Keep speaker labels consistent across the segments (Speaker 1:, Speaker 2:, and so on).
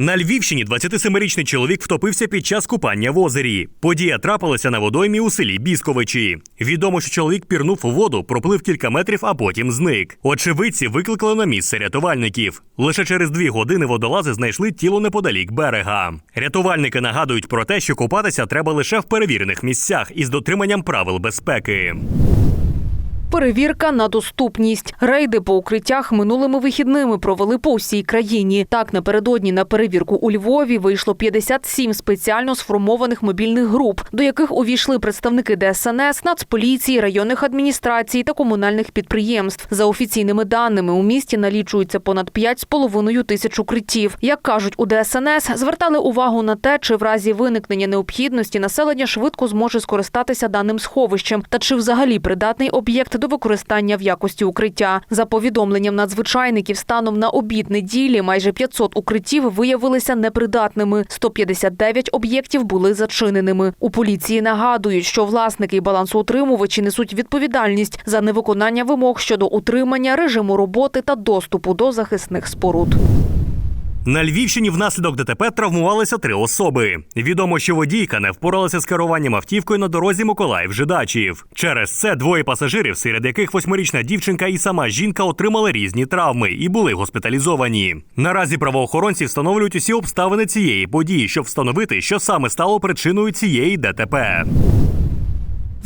Speaker 1: На Львівщині 27-річний чоловік втопився під час купання в озері. Подія трапилася на водоймі у селі Бісковичі. Відомо, що чоловік пірнув у воду, проплив кілька метрів, а потім зник. Очевидці викликали на місце рятувальників. Лише через дві години водолази знайшли тіло неподалік берега. Рятувальники нагадують про те, що купатися треба лише в перевірених місцях із дотриманням правил безпеки.
Speaker 2: Перевірка на доступність. Рейди по укриттях минулими вихідними провели по всій країні. Так, напередодні на перевірку у Львові вийшло 57 спеціально сформованих мобільних груп, до яких увійшли представники ДСНС, Нацполіції, районних адміністрацій та комунальних підприємств. За офіційними даними, у місті налічується понад 5,5 тисяч укриттів. Як кажуть у ДСНС, звертали увагу на те, чи в разі виникнення необхідності населення швидко зможе скористатися даним сховищем, та чи взагалі придатний об'єкт до використання в якості укриття. За повідомленням надзвичайників, станом на обід неділі майже 500 укриттів виявилися непридатними. 159 об'єктів були зачиненими. У поліції нагадують, що власники і балансоутримувачі несуть відповідальність за невиконання вимог щодо утримання, режиму роботи та доступу до захисних споруд.
Speaker 1: На Львівщині внаслідок ДТП травмувалися три особи. Відомо, що водійка не впоралася з керуванням автівкою на дорозі Миколаїв-Жидачів. Через це двоє пасажирів, серед яких восьмирічна дівчинка і сама жінка отримали різні травми і були госпіталізовані. Наразі правоохоронці встановлюють усі обставини цієї події, щоб встановити, що саме стало причиною цієї ДТП.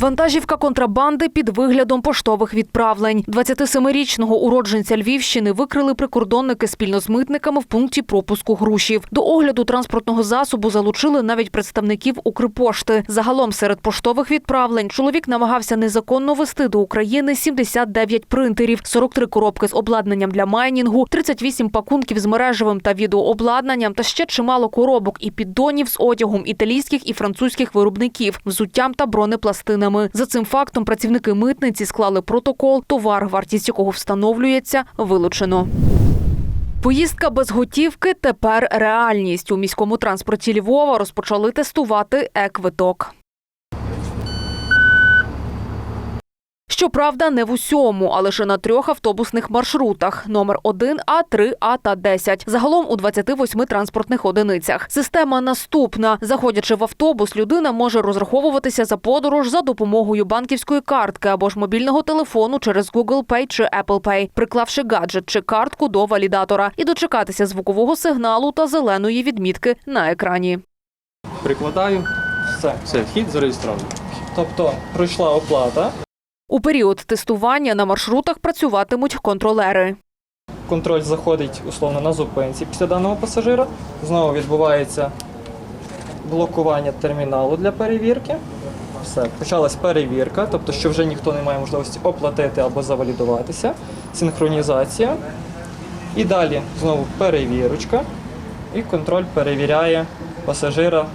Speaker 2: Вантажівка контрабанди під виглядом поштових відправлень. 27-річного уродженця Львівщини викрили прикордонники спільно з митниками в пункті пропуску грушів. До огляду транспортного засобу залучили навіть представників Укрпошти. Загалом серед поштових відправлень чоловік намагався незаконно вести до України 79 принтерів, 43 коробки з обладнанням для майнінгу, 38 пакунків з мережевим та відеообладнанням та ще чимало коробок і піддонів з одягом італійських і французьких виробників, взуттям та бронепластинами. За цим фактом працівники митниці склали протокол. Товар, вартість якого встановлюється, вилучено. Поїздка без готівки тепер реальність. У міському транспорті Львова розпочали тестувати е-квиток. Щоправда, не в усьому, а лише на трьох автобусних маршрутах: номер 1 А, 3 А та 10. Загалом у 28 транспортних одиницях. Система наступна: заходячи в автобус, людина може розраховуватися за подорож за допомогою банківської картки або ж мобільного телефону через Google Pay чи Apple Pay, приклавши гаджет чи картку до валідатора і дочекатися звукового сигналу та зеленої відмітки на екрані.
Speaker 3: Прикладаю,
Speaker 4: Все.
Speaker 3: все, вхід зареєстрований.
Speaker 4: Тобто пройшла оплата,
Speaker 2: У період тестування на маршрутах працюватимуть контролери.
Speaker 4: контроль заходить условно на зупинці після даного пасажира. Знову відбувається блокування терміналу для перевірки. Все, почалась перевірка, тобто, що вже ніхто не має можливості оплатити або завалідуватися. Синхронізація. І далі знову перевірочка. І контроль перевіряє пасажира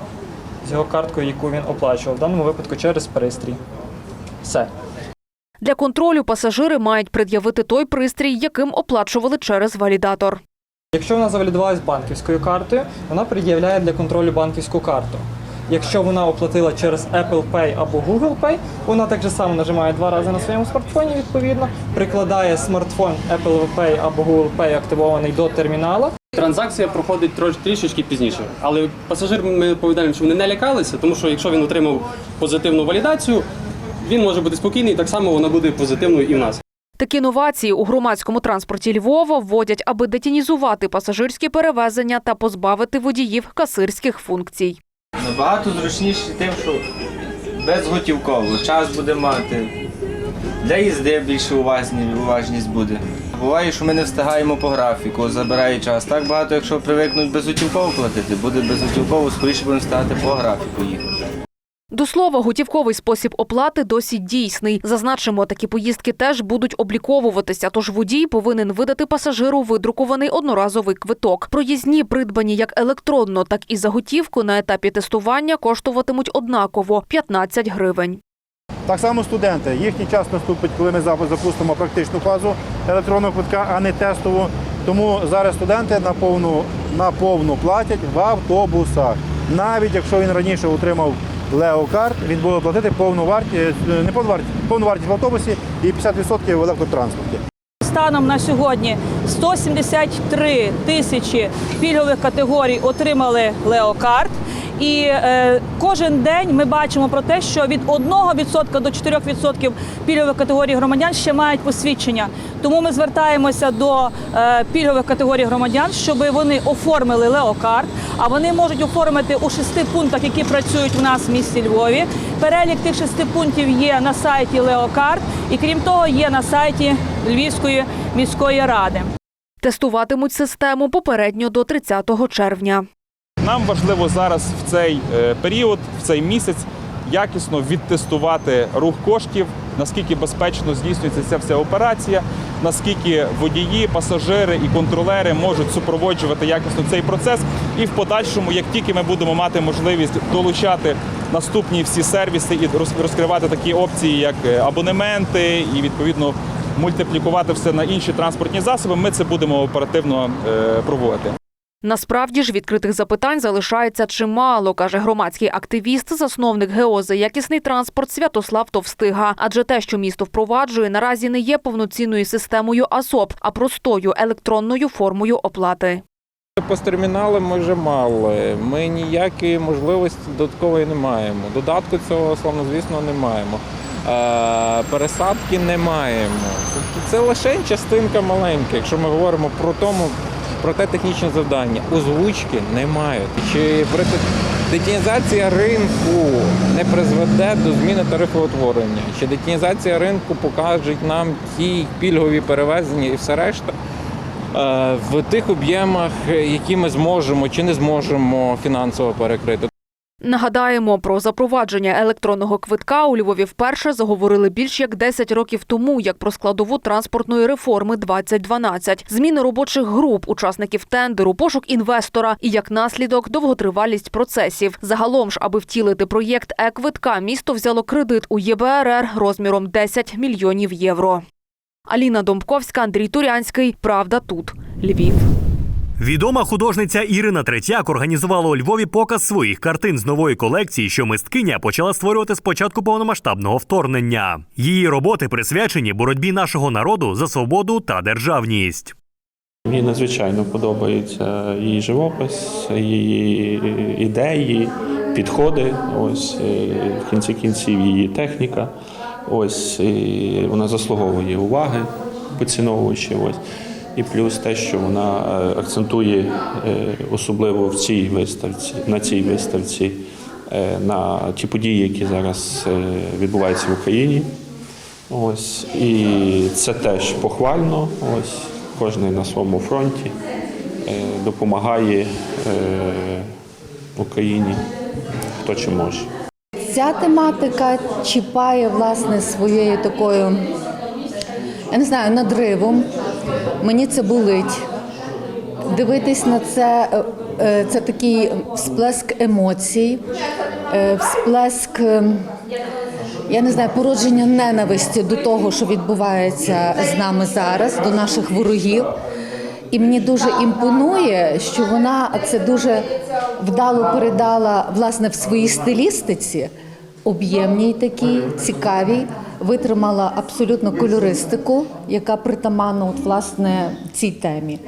Speaker 4: з його карткою, яку він оплачував, в даному випадку через пристрій. Все.
Speaker 2: Для контролю пасажири мають пред'явити той пристрій, яким оплачували через валідатор.
Speaker 4: Якщо вона завалідувалась банківською картою, вона пред'являє для контролю банківську карту. Якщо вона оплатила через Apple Pay або Google Pay, вона так же само нажимає два рази на своєму смартфоні, відповідно, прикладає смартфон Apple Pay або Google Pay активований до термінала.
Speaker 3: Транзакція проходить трош, трішечки пізніше. Але пасажир ми повідаємо, що вони не лякалися, тому що якщо він отримав позитивну валідацію, він може бути спокійний, так само вона буде позитивною і в нас.
Speaker 2: Такі новації у громадському транспорті Львова вводять, аби детінізувати пасажирські перевезення та позбавити водіїв касирських функцій.
Speaker 5: Набагато зручніше тим, що безготівково, час буде мати. Для їзди більше уважні- уважність буде. Буває, що ми не встигаємо по графіку, забирає час. Так багато, якщо привикнуть безготівково платити, буде безготівково, скоріше будемо встигати по графіку їхати.
Speaker 2: До слова, готівковий спосіб оплати досі дійсний. Зазначимо, такі поїздки теж будуть обліковуватися, тож водій повинен видати пасажиру видрукований одноразовий квиток. Проїзні, придбані як електронно, так і за готівку на етапі тестування коштуватимуть однаково 15 гривень.
Speaker 6: Так само студенти. Їхній час наступить, коли ми запустимо практичну фазу електронного квитка, а не тестову. Тому зараз студенти на повну, на повну платять в автобусах. Навіть якщо він раніше отримав леокарт, він буде платити повну вартість, не повну вартість, повну вартість в автобусі і 50% в електротранспорті.
Speaker 7: станом на сьогодні 173 тисячі пільгових категорій отримали леокарт. І е, кожен день ми бачимо про те, що від 1% до 4% пільгових категорій громадян ще мають посвідчення. Тому ми звертаємося до е, пільгових категорій громадян, щоб вони оформили леокарт. А вони можуть оформити у шести пунктах, які працюють у нас в місті Львові. Перелік тих шести пунктів є на сайті Леокарт, і крім того, є на сайті Львівської міської ради.
Speaker 2: Тестуватимуть систему попередньо до 30 червня.
Speaker 8: Нам важливо зараз в цей е, період, в цей місяць, якісно відтестувати рух коштів, наскільки безпечно здійснюється ця вся операція, наскільки водії, пасажири і контролери можуть супроводжувати якісно цей процес. І в подальшому, як тільки ми будемо мати можливість долучати наступні всі сервіси і роз- розкривати такі опції, як е, абонементи, і відповідно мультиплікувати все на інші транспортні засоби, ми це будемо оперативно е, проводити.
Speaker 2: Насправді ж відкритих запитань залишається чимало, каже громадський активіст, засновник ГЕО за якісний транспорт Святослав Товстига. Адже те, що місто впроваджує, наразі не є повноцінною системою АСОП, а простою електронною формою оплати.
Speaker 9: Посттермінали ми вже мали. Ми ніякої можливості додаткової не маємо. Додатку цього, словно звісно, не маємо. Е, пересадки не маємо. Тобто це лише частинка маленька, якщо ми говоримо про тому, про те технічне завдання. Озвучки немає. Чи детінізація ринку не призведе до зміни тарифоутворення? Чи детінізація ринку покаже нам ті пільгові перевезення і все решта? Е, в тих об'ємах, які ми зможемо чи не зможемо фінансово перекрити.
Speaker 2: Нагадаємо, про запровадження електронного квитка у Львові вперше заговорили більш як 10 років тому, як про складову транспортної реформи 2012. Зміни робочих груп, учасників тендеру, пошук інвестора і як наслідок довготривалість процесів. Загалом ж, аби втілити проєкт е-квитка, місто взяло кредит у ЄБРР розміром 10 мільйонів євро. Аліна Домбковська, Андрій Турянський. Правда тут. Львів.
Speaker 1: Відома художниця Ірина Третяк організувала у Львові показ своїх картин з нової колекції, що мисткиня почала створювати з початку повномасштабного вторгнення. Її роботи присвячені боротьбі нашого народу за свободу та державність.
Speaker 10: Мені надзвичайно подобається її живопис, її ідеї, підходи. Ось в кінці кінців її техніка. Ось вона заслуговує уваги, поціновуючи. Ось. І плюс те, що вона е, акцентує е, особливо в цій виставці, на цій виставці, е, на ті події, які зараз відбуваються в Україні. Ось і це теж похвально. Ось кожен на своєму фронті допомагає Україні хто чи може.
Speaker 11: Ця тематика чіпає власне своєю такою, я не знаю, надривом. Мені це болить. Дивитись на це е, е, це такий всплеск емоцій, е, всплеск, я не знаю, породження ненависті до того, що відбувається з нами зараз, до наших ворогів. І мені дуже імпонує, що вона це дуже вдало передала власне в своїй стилістиці, об'ємній такій, цікавій, витримала абсолютно кольористику, яка притаманна от, власне цій темі.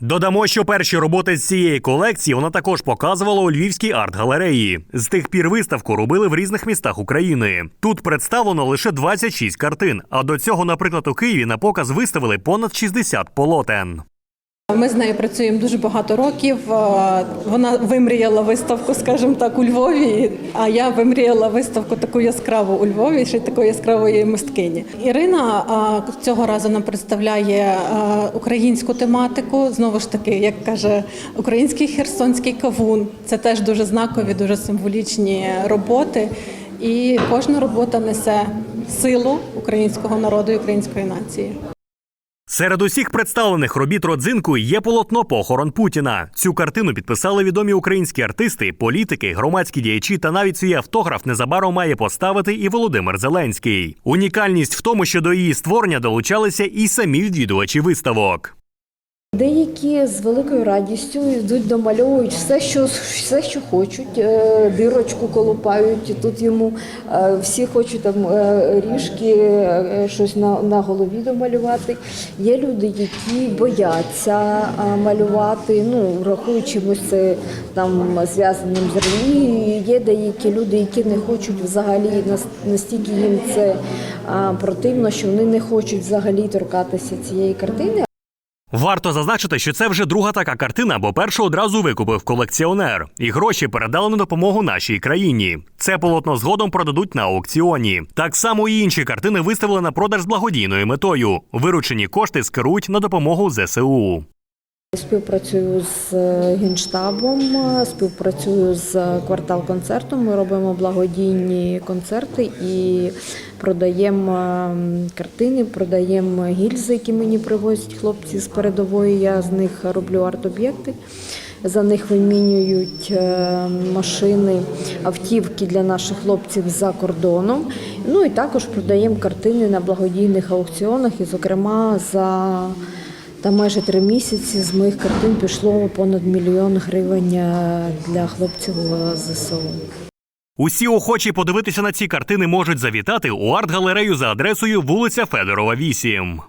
Speaker 1: Додамо, що перші роботи з цієї колекції вона також показувала у Львівській арт-галереї. З тих пір виставку робили в різних містах України. Тут представлено лише 26 картин. А до цього, наприклад, у Києві на показ виставили понад 60 полотен.
Speaker 12: Ми з нею працюємо дуже багато років. Е, Вона вимріяла виставку, скажімо так, у Львові. А я вимріяла виставку таку яскраву у Львові, ще такої яскравої мисткині. Ірина цього разу нам представляє е, українську тематику. Знову ж таки, як каже український херсонський кавун. Це теж дуже знакові, дуже символічні роботи. І кожна робота несе силу українського народу і української нації.
Speaker 1: Серед усіх представлених робіт родзинку є полотно Похорон Путіна. Цю картину підписали відомі українські артисти, політики, громадські діячі та навіть свій автограф незабаром має поставити і Володимир Зеленський. Унікальність в тому, що до її створення долучалися і самі відвідувачі виставок.
Speaker 13: Деякі з великою радістю йдуть, домальовують все, що все, що хочуть, Е, дирочку колупають. Тут йому е, всі хочуть там е, ріжки, щось на, на голові домалювати. Є люди, які бояться малювати, ну рахують це там зв'язаним з релігією. Є деякі люди, які не хочуть взагалі настільки їм це противно, що вони не хочуть взагалі торкатися цієї картини.
Speaker 1: Варто зазначити, що це вже друга така картина, бо першу одразу викупив колекціонер, і гроші передали на допомогу нашій країні. Це полотно згодом продадуть на аукціоні. Так само і інші картини виставили на продаж з благодійною метою. Виручені кошти скерують на допомогу ЗСУ.
Speaker 13: Співпрацюю з е, генштабом, е, співпрацюю з квартал концертом. Ми робимо благодійні концерти і продаємо картини, продаємо гільзи, які мені привозять хлопці з передової. Я з них роблю арт-об'єкти. За них вимінюють е, машини, автівки для наших хлопців за кордоном. Ну і також продаємо картини на благодійних аукціонах. І, зокрема, за та майже три місяці з моїх картин пішло понад мільйон гривень е, для хлопців е, ЗСУ.
Speaker 1: Усі охочі подивитися на ці картини можуть завітати у арт-галерею за адресою вулиця Федорова, 8.